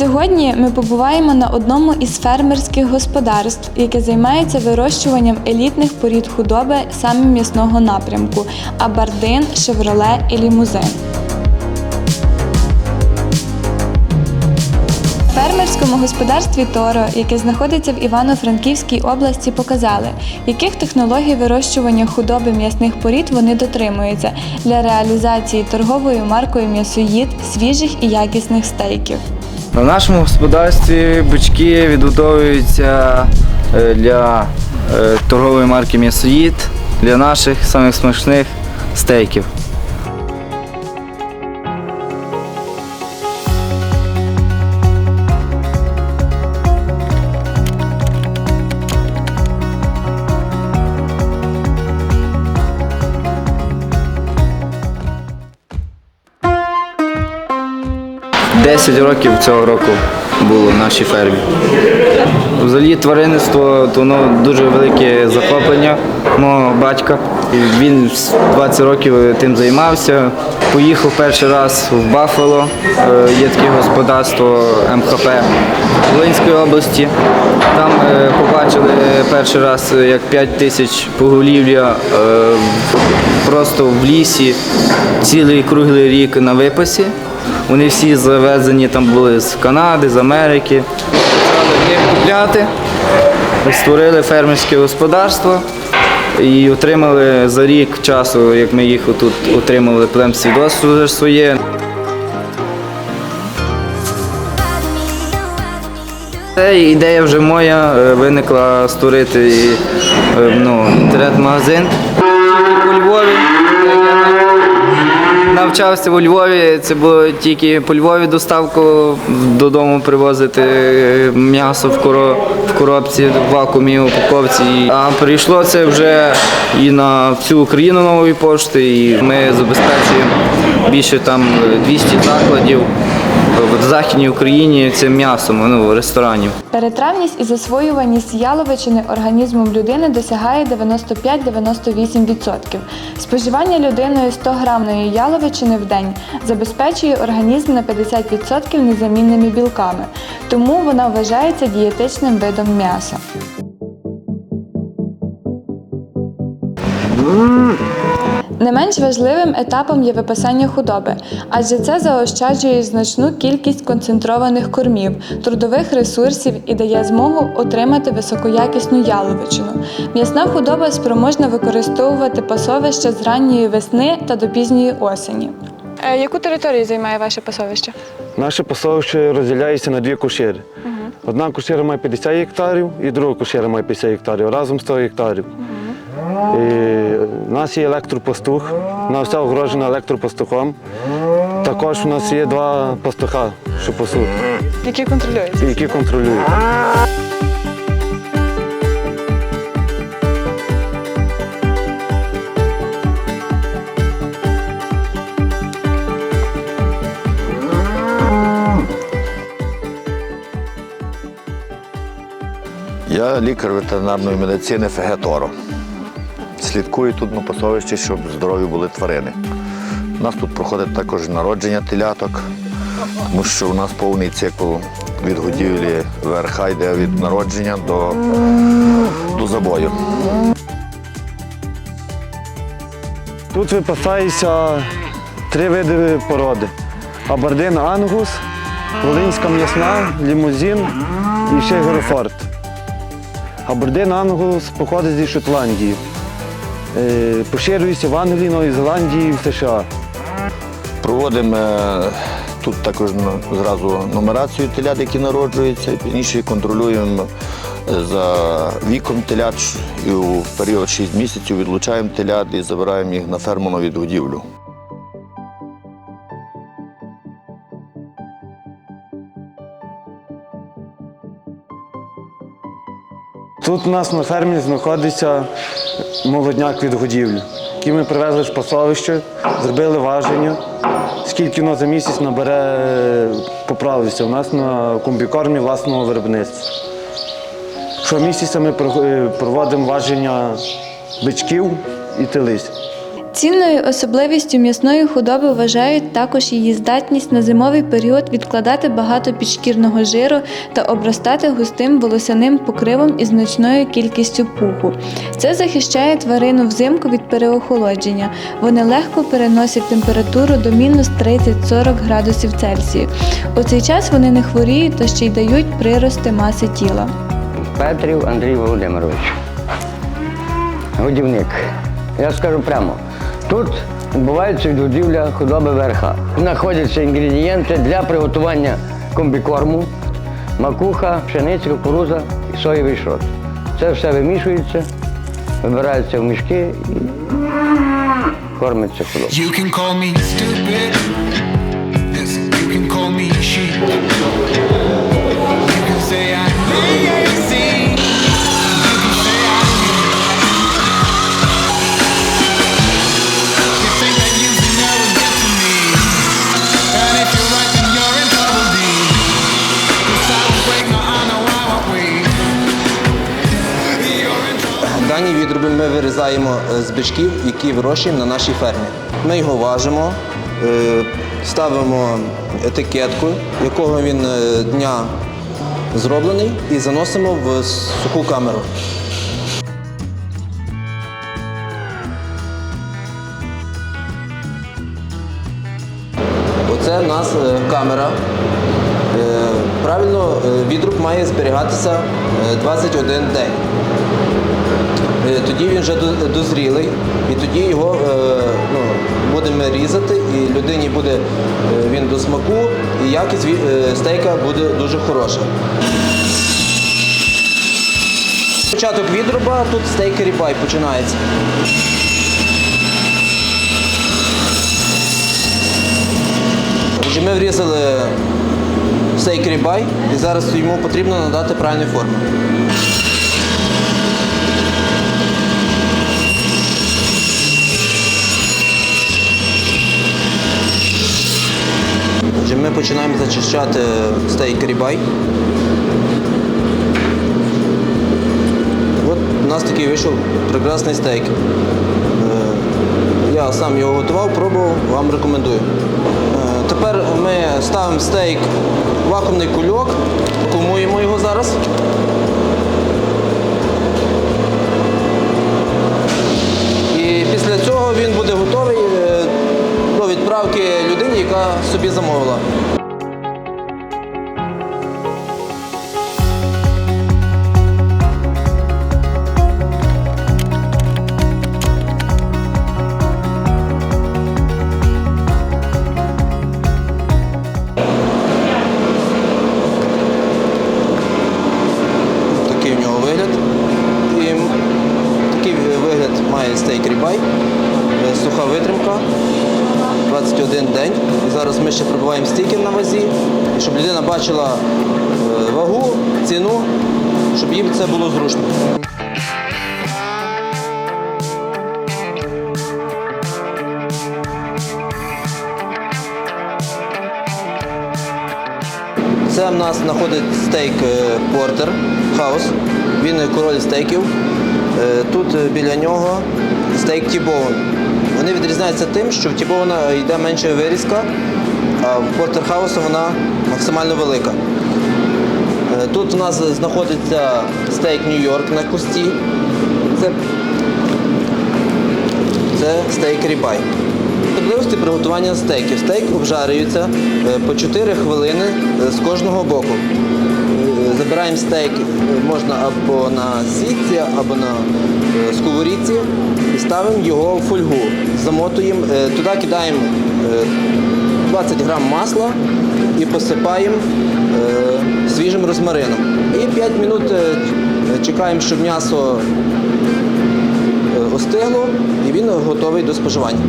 Сьогодні ми побуваємо на одному із фермерських господарств, яке займається вирощуванням елітних порід худоби саме м'ясного напрямку абардин, шевроле і лімузин. Фермерському господарстві Торо, яке знаходиться в Івано-Франківській області, показали, яких технологій вирощування худоби м'ясних порід вони дотримуються для реалізації торговою маркою м'ясоїд свіжих і якісних стейків. На нашому господарстві бички відготовуються е, для е, торгової марки м'ясоїд для наших самих смачних стейків. Десять років цього року було в нашій фермі. Взагалі тваринництво то воно дуже велике захоплення мого батька. Він 20 років тим займався. Поїхав перший раз в Баффало, е, є таке господарство МХП Волинської області. Там е, побачили перший раз, як 5 тисяч поголів'я е, просто в лісі цілий круглий рік на випасі. Вони всі завезені там були з Канади, з Америки. Почали їх купляти, створили фермерське господарство і отримали за рік часу, як ми їх тут отримали плем свідоцтво вже своє. Це ідея вже моя е, виникла створити е, ну, інтернет-магазин у Львові. Навчався у Львові, це було тільки по Львові доставку додому привозити е, м'ясо в, коро, в коробці, в вакуумі, упаковці. А прийшло це вже і на всю Україну нової пошти, і ми забезпечуємо більше там 200 закладів в Західній Україні цим м'ясом, ну, ресторанів. Перетравність і засвоюваність яловичини організмом людини досягає 95-98%. Споживання людиною 100 грамної яловичини в день забезпечує організм на 50% незамінними білками, тому вона вважається дієтичним видом м'яса. Не менш важливим етапом є випасання худоби, адже це заощаджує значну кількість концентрованих кормів, трудових ресурсів і дає змогу отримати високоякісну яловичину. М'ясна худоба спроможна використовувати пасовища з ранньої весни та до пізньої осені. Е, Яку територію займає ваше пасовище? Наше пасовище розділяється на дві кушери. Одна кушера має 50 гектарів і друга кушера має 50 гектарів, разом 100 гектарів. І у нас є електропастух, вона вся огорожена електропастухом. Також у нас є два пастуха, що пасуть, Які контролюються? які контролюють. Я лікар ветеринарної медицини ФГ-ТОРО. Слідкую тут на пасовищі, щоб здорові були тварини. У нас тут проходить також народження теляток, тому що у нас повний цикл від годівлі ВРХ йде від народження до, до забою. Тут випасаються три види породи: абардин ангус, волинська м'ясна, лімузин і ще герефорд. Абардин ангус походить зі Шотландії. Е, Поширюється в Англії, Новій Зеландії в США. Проводимо е, тут також зразу нумерацію телят, які народжуються, пізніше контролюємо е, за віком телят і у період 6 місяців відлучаємо телят і забираємо їх на ферму на відгодівлю. Тут у нас на фермі знаходиться молодняк від годівлі, який ми привезли з пасовища, зробили важення, скільки воно за місяць набере поправився У нас на комбікормі власного виробництва. Щомісяця ми е, проводимо важення бичків і телиць. Цінною особливістю м'ясної худоби вважають також її здатність на зимовий період відкладати багато підшкірного жиру та обростати густим волосяним покривом із значною кількістю пуху. Це захищає тварину взимку від переохолодження. Вони легко переносять температуру до мінус 30-40 градусів Цельсію. У цей час вони не хворіють та ще й дають прирости маси тіла. Петрів Андрій Володимирович. Годівник. Я скажу прямо, тут відбувається відгодівля худоби верха. Знаходяться інгредієнти для приготування комбікорму, макуха, пшениця, кукуруза і соєвий шрот. Це все вимішується, вибирається в мішки і кормиться худоба. You can call me ми вирізаємо е, з бичків, які вирощуємо на нашій фермі. Ми його важимо, е, ставимо етикетку, якого він е, дня зроблений, і заносимо в суху камеру. Оце в нас камера. Правильно, відруб має зберігатися е, 21 день. Е, Тоді він вже дозрілий, і тоді його е, ну, будемо різати, і людині буде е, він до смаку, і якість стейка буде дуже хороша. Початок відруба, тут стейк рібай починається. Ми врізали стейк рібай, і зараз йому потрібно надати правильні форми. Починаємо зачищати стейк рібай. От у нас такий вийшов прекрасний стейк. Е, Я сам його готував, пробував, вам рекомендую. Е, Тепер ми ставимо стейк в вакуумний кульок, вакуумуємо його зараз. І після цього він буде готовий е, до відправки людині, яка собі замовила. Суха 21 день. І зараз ми ще прибуваємо стікер на вазі, щоб людина бачила е, вагу, ціну, щоб їм це було зручно. Це в нас знаходить стейк е, Портер Хаус. Він король стейків. Е, Тут біля нього стейк Тібоун. Вони відрізняються тим, що в Тібоуна йде менша вирізка, а в Портер Хаусу вона максимально велика. Е, Тут у нас знаходиться стейк Нью-Йорк на кусті. Це, це стейк рібай. Особливості приготування стейків. Стейк обжарюється е, по 4 хвилини е, з кожного боку. Забираємо стейк е, можна або на сітці, або на е, сковорідці і ставимо його в фольгу. Замотуємо, е, туди кидаємо е, 20 грам масла і посипаємо свіжим розмарином. І 5 минут е, чекаємо, щоб м'ясо остигло і він готовий до споживання.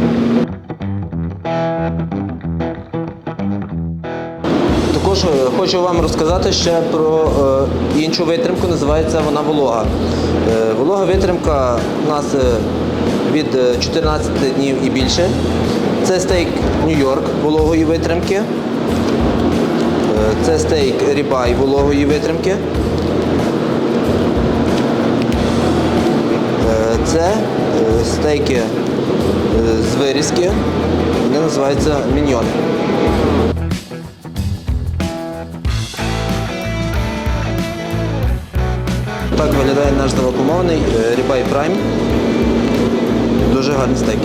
Також хочу вам розказати ще про е, іншу витримку, називається вона волога. Е, волога витримка у нас е, від е, 14 днів і більше. Це стейк Нью-Йорк вологої витримки. Це стейк рібай вологої витримки. Це стейки з вирізки. Вони називаються міньйони. Виглядає наш завакумований рібай прайм. Дуже гарний стейк.